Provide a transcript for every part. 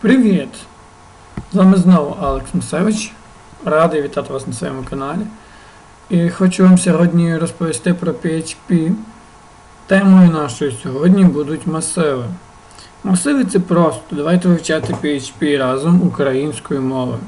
Привіт! З вами знову Алекс Мусевич. Радий вітати вас на своєму каналі. І хочу вам сьогодні розповісти про PHP. Темою нашої сьогодні будуть масиви. Масиви це просто. Давайте вивчати PHP разом українською мовою.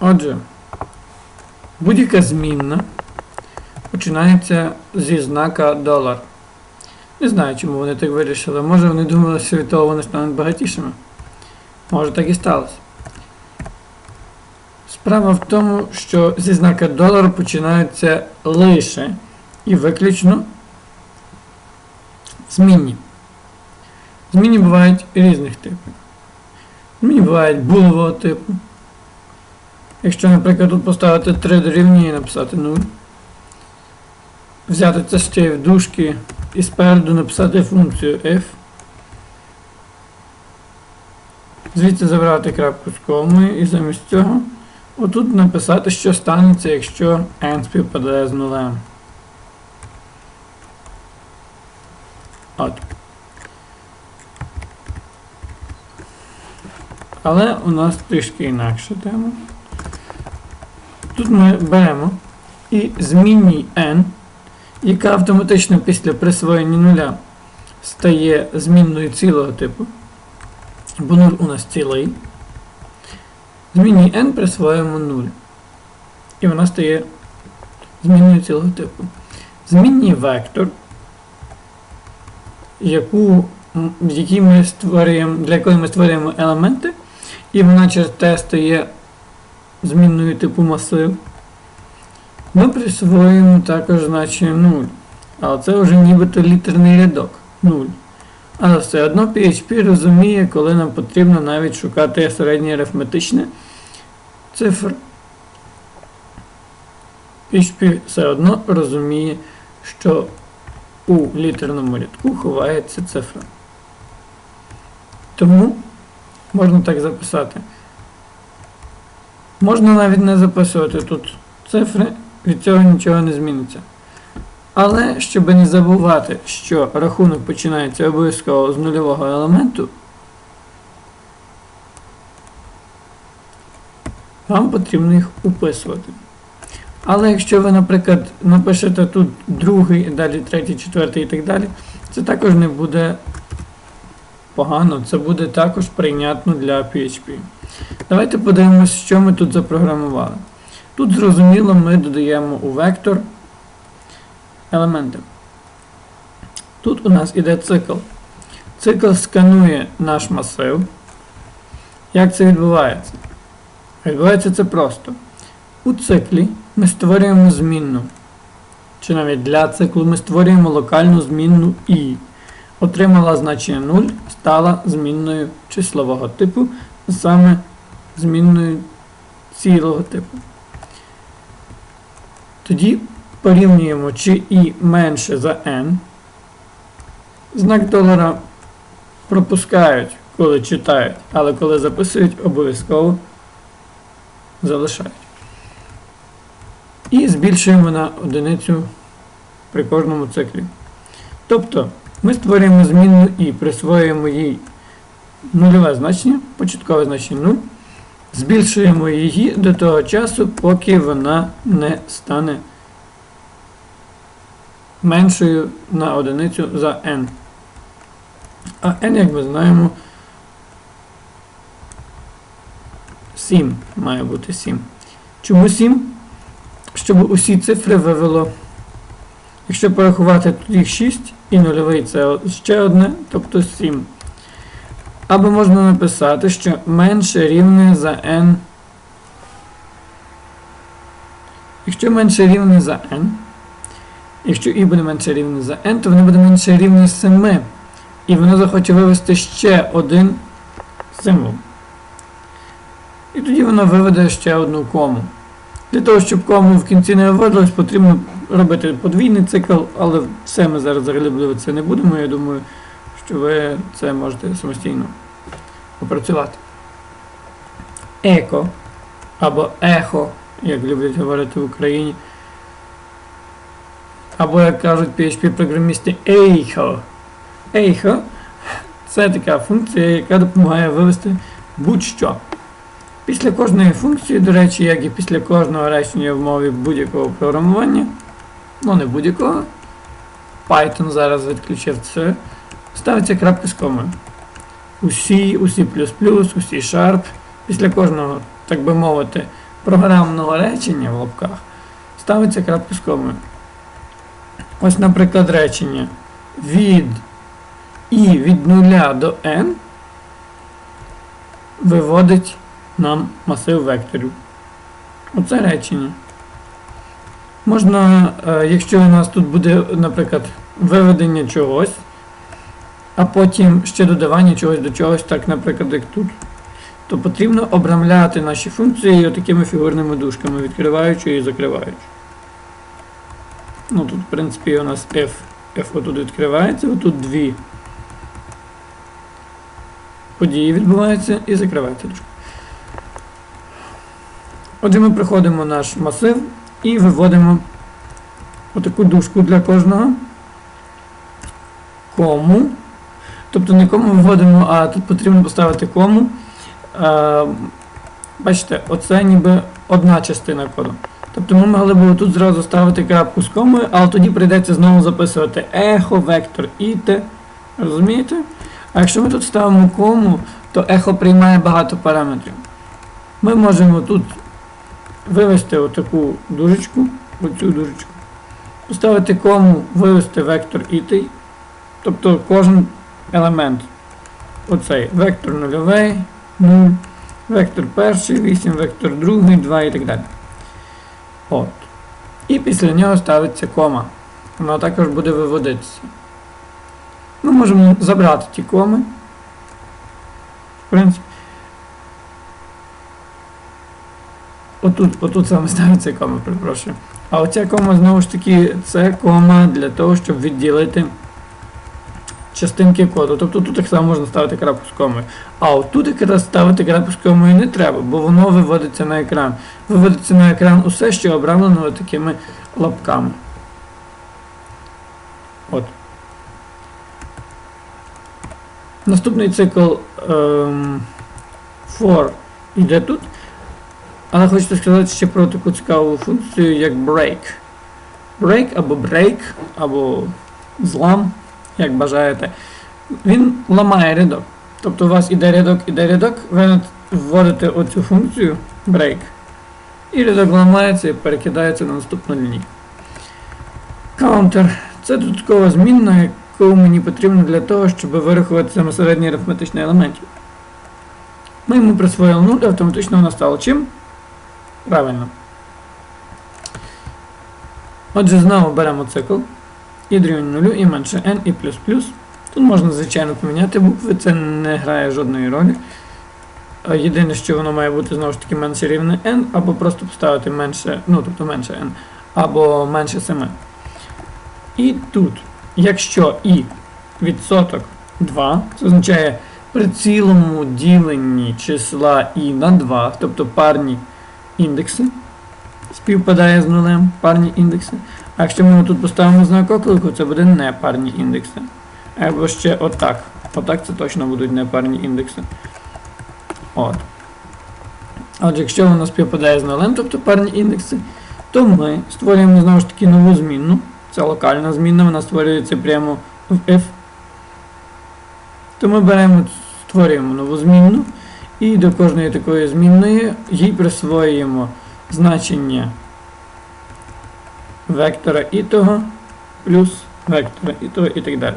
Отже, будь-яка змінна починається зі знака долар. Не знаю, чому вони так вирішили. Може вони думали, що від того вони стануть багатішими. Може так і сталося. Справа в тому, що зі знака долару починаються лише і виключно змінні. Змінні бувають різних типів. Змінні бувають булового типу. Якщо, наприклад, тут поставити 3 дорівнює і написати 0. Взяти це ще й в дужки і спереду написати функцію f. Звідси забрати крапку з комою і замість цього отут написати, що станеться, якщо n співпадає з нулем. От. Але у нас трішки інакша тема. Тут ми беремо і змінній n яка автоматично після присвоєння нуля стає змінною цілого типу, бо 0 у нас цілий. Змінній n присвоїмо 0. І вона стає змінною цілого типу. Змінній вектор, яку, який ми створюємо, для якої ми створюємо елементи, і вона через те стає змінною типу масив. Ми присвоїмо також значення 0. Але це вже нібито літерний рядок 0. Але все одно PHP розуміє, коли нам потрібно навіть шукати середнє арифметичне цифр. PHP все одно розуміє, що у літерному рядку ховається цифра. Тому можна так записати. Можна навіть не записувати тут цифри від цього нічого не зміниться. Але, щоб не забувати, що рахунок починається обов'язково з нульового елементу, вам потрібно їх уписувати. Але якщо ви, наприклад, напишете тут другий, далі третій, четвертий і так далі, це також не буде погано, це буде також прийнятно для PHP. Давайте подивимось, що ми тут запрограмували. Тут, зрозуміло, ми додаємо у вектор елементи. Тут у нас іде цикл. Цикл сканує наш масив. Як це відбувається? Відбувається це просто. У циклі ми створюємо змінну. Чи навіть для циклу ми створюємо локальну змінну і отримала значення 0, стала змінною числового типу, саме змінною цілого типу. Тоді порівнюємо, чи і менше за n. Знак долара пропускають, коли читають, але коли записують, обов'язково залишають. І збільшуємо на одиницю при кожному циклі. Тобто ми створюємо змінну і присвоюємо їй нульове значення, початкове значення 0. Збільшуємо її до того часу, поки вона не стане меншою на одиницю за n. А n, як ми знаємо, 7 має бути 7. Чому 7? Щоб усі цифри вивело. Якщо порахувати тут їх 6 і нульовий це ще одне, тобто 7. Або можна написати, що менше рівне за n. Якщо менше рівне за n, якщо і буде менше рівне за n, то воно буде менше рівне 7. І воно захоче вивести ще один символ. І тоді воно виведе ще одну кому. Для того, щоб кому в кінці не виводилось, потрібно робити подвійний цикл, але все ми зараз заглиблювати це не будемо. Я думаю, що ви це можете самостійно попрацювати. Еко або ехо, як люблять говорити в Україні. Або, як кажуть PHP-програмісти, ейхо. Ейхо Це така функція, яка допомагає вивести будь-що. Після кожної функції, до речі, як і після кожного речення в мові будь-якого програмування, ну не будь-якого, Python зараз відключив це, ставиться крапка з комою. У C, у C++, у C-Sharp, після кожного, так би мовити, програмного речення в лапках ставиться крапка з комою. Ось, наприклад, речення від і від 0 до n виводить нам масив векторів. Оце речення. Можна, е, якщо у нас тут буде, наприклад, виведення чогось, а потім ще додавання чогось до чогось, так, наприклад, як тут, то потрібно обрамляти наші функції такими фігурними дужками, відкриваючи і закриваючи. Ну тут, в принципі, у нас F, F отут відкривається, отут дві події відбуваються і закривається дужка. Отже, ми приходимо наш масив і виводимо отаку дужку для кожного. Кому. Тобто не кому виводимо, а тут потрібно поставити кому. Е, бачите, оце ніби одна частина коду. Тобто ми могли б тут зразу ставити крапку з комою, але тоді прийдеться знову записувати ехо, вектор, іте. Розумієте? А якщо ми тут ставимо кому, то ехо приймає багато параметрів. Ми можемо тут вивести отаку дужечку, оцю дужечку, поставити кому, вивести вектор ітей, тобто кожен елемент. Оцей вектор нульовий, 0, вектор перший, 8, вектор другий, 2 і так далі. От. І після нього ставиться кома. Вона також буде виводитися. Ми можемо забрати ті коми. В принципі. Отут, отут саме ставиться кома, перепрошую. А оця кома знову ж таки це кома для того, щоб відділити частинки коду. Тобто тут так само можна ставити крапку з комою. А отут якраз ставити крапку з комою не треба, бо воно виводиться на екран. Виводиться на екран усе, що обрамлено такими лапками. От. Наступний цикл ем, for йде тут. Але хочеться сказати ще про таку цікаву функцію, як break. Break або break, або злам, як бажаєте. Він ламає рядок. Тобто у вас іде рядок, іде рядок, ви вводите оцю функцію break. І рядок ламається і перекидається на наступну лінію. Counter це додаткова змінна, яку мені потрібно для того, щоб вирахувати самосередній арифметичний елементів. Ми йому присвоїли 0, автоматично вона стала чим? Правильно. Отже, знову беремо цикл і дорівнює 0 і менше n і плюс плюс. Тут можна, звичайно, поміняти букви, це не грає жодної ролі. Єдине, що воно має бути знову ж таки менше рівне n, або просто поставити менше, ну, тобто менше n, або менше 7. І тут, якщо і відсоток 2, це означає при цілому діленні числа і на 2, тобто парні індекси, співпадає з нулем парні індекси. А якщо ми тут поставимо знак оклику, це буде непарні індекси. Або ще отак. Отак це точно будуть непарні індекси. От. Отже, якщо воно співпадає з нулем, тобто парні індекси, то ми створюємо знову ж таки нову змінну. Це локальна змінна, вона створюється прямо в if. То ми беремо, створюємо нову змінну. І до кожної такої змінної їй присвоюємо значення вектора і того плюс вектора і того і так далі.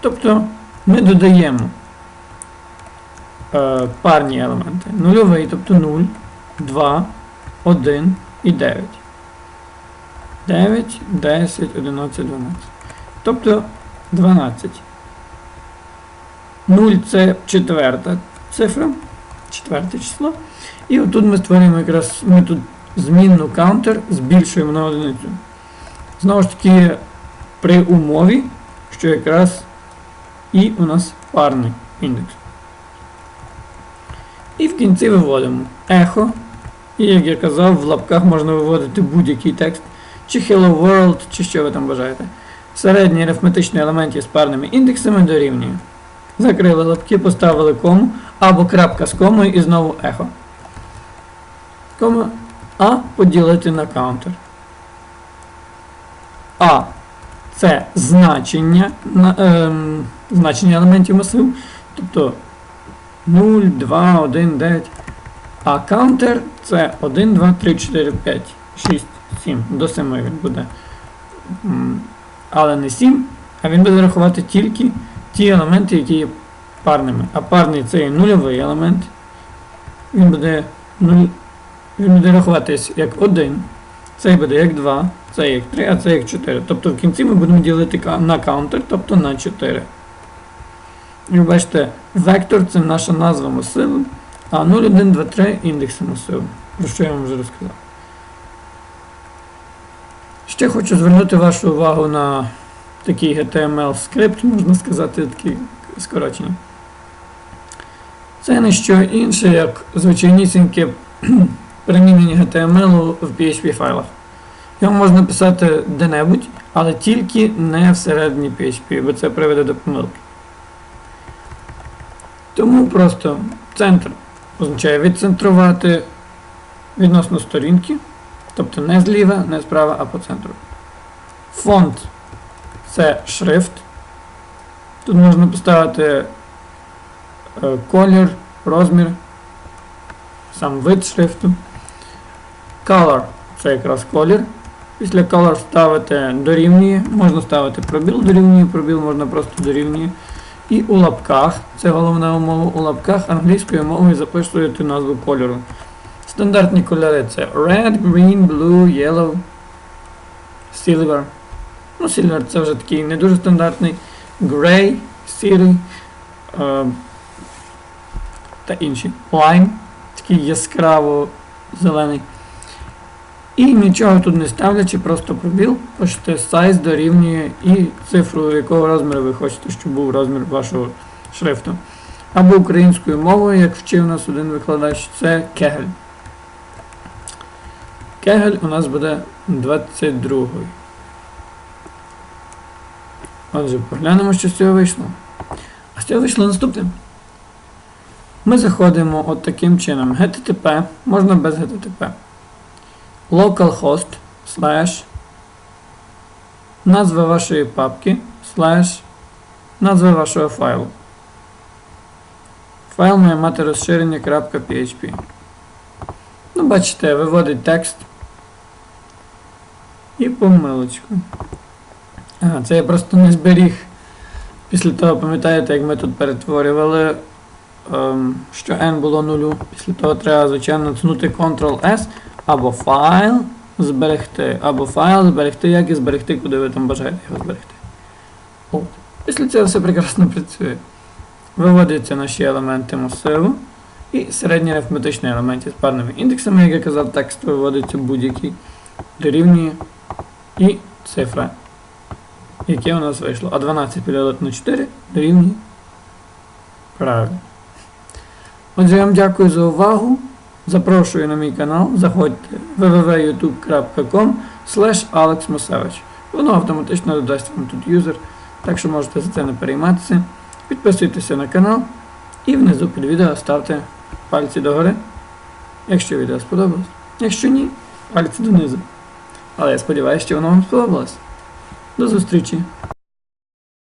Тобто ми додаємо е, парні елементи. Нульовий, тобто 0, 2, 1 і 9. 9, 10, 11, 12. Тобто 12. 0 це четверта цифра четверте число. І отут ми створюємо якраз ми тут змінну counter, збільшуємо на одиницю. Знову ж таки, при умові, що якраз і у нас парний індекс. І в кінці виводимо ехо. І, як я казав, в лапках можна виводити будь-який текст, чи Hello World, чи що ви там бажаєте. Середній арифметичний елемент з парними індексами дорівнює закрили лапки, поставили кому, або крапка з комою і знову ехо. Кома А поділити на каунтер. А це значення, на- ем, значення елементів масиву, тобто 0, 2, 1, 9. А каунтер це 1, 2, 3, 4, 5, 6, 7. До 7 він буде. Але не 7, а він буде рахувати тільки ті елементи, які є парними. А парний це є нульовий елемент. Він буде, нуль, він буде рахуватись як 1, цей буде як 2, цей як 3, а цей як 4. Тобто в кінці ми будемо ділити на каунтер, тобто на 4. І бачите, вектор це наша назва масиву, а 0, 1, 2, 3 індекси масиву. Про що я вам вже розказав. Ще хочу звернути вашу увагу на такий HTML скрипт, можна сказати, такий скорочення. Це не що інше, як звичайнісіньке примінення HTML в PHP файлах. Його можна писати де-небудь, але тільки не всередині PHP, бо це приведе до помилки. Тому просто центр означає відцентрувати відносно сторінки, тобто не зліва, не справа, а по центру. Фонд це шрифт. Тут можна поставити е, колір, розмір, сам вид шрифту. Color це якраз колір. Після color ставити дорівнює, можна ставити пробіл дорівнює, пробіл можна просто дорівнює. І у лапках, це головна умова, у лапках англійською мовою записуєте назву кольору. Стандартні кольори це red, green, blue, yellow, silver. Ну, silver це вже такий не дуже стандартний. Grey, сірий е, та інші. Lime, такий яскраво зелений. І нічого тут не ставлячи, просто пробіл, пишете size дорівнює і цифру, якого розміру ви хочете, щоб був розмір вашого шрифту. Або українською мовою, як вчив нас один викладач, це кегель. Кегель у нас буде 22. Отже, поглянемо, що з цього вийшло. А з цього вийшло наступне. Ми заходимо от таким чином. GTTP, можна без GTTP. Localhost slash назва вашої папки slash назва вашого файлу. Файл має мати розширення .php. Ну, бачите, виводить текст і помилочку. Ага, це я просто не зберіг. Після того, пам'ятаєте, як ми тут перетворювали, ем, що n було нулю. Після того треба, звичайно, натиснути Ctrl-S або файл зберегти, або файл зберегти, як і зберегти, куди ви там бажаєте його зберегти. От. Після цього все прекрасно працює. Виводяться наші елементи масиву і середні арифметичні елементи з парними індексами, як я казав, текст виводиться будь-який, дорівнює і цифра, яке у нас вийшло. А 12 поділити на 4 дорівнює правильно. Отже, я вам дякую за увагу. Запрошую на мій канал. Заходьте www.youtube.com alexmosevich. Воно автоматично додасть вам тут юзер, так що можете за це не перейматися. Підписуйтеся на канал і внизу під відео ставте пальці догори, якщо відео сподобалось. Якщо ні, пальці донизу. Але я сподіваюся, що воно вам сподобалось. До зустрічі!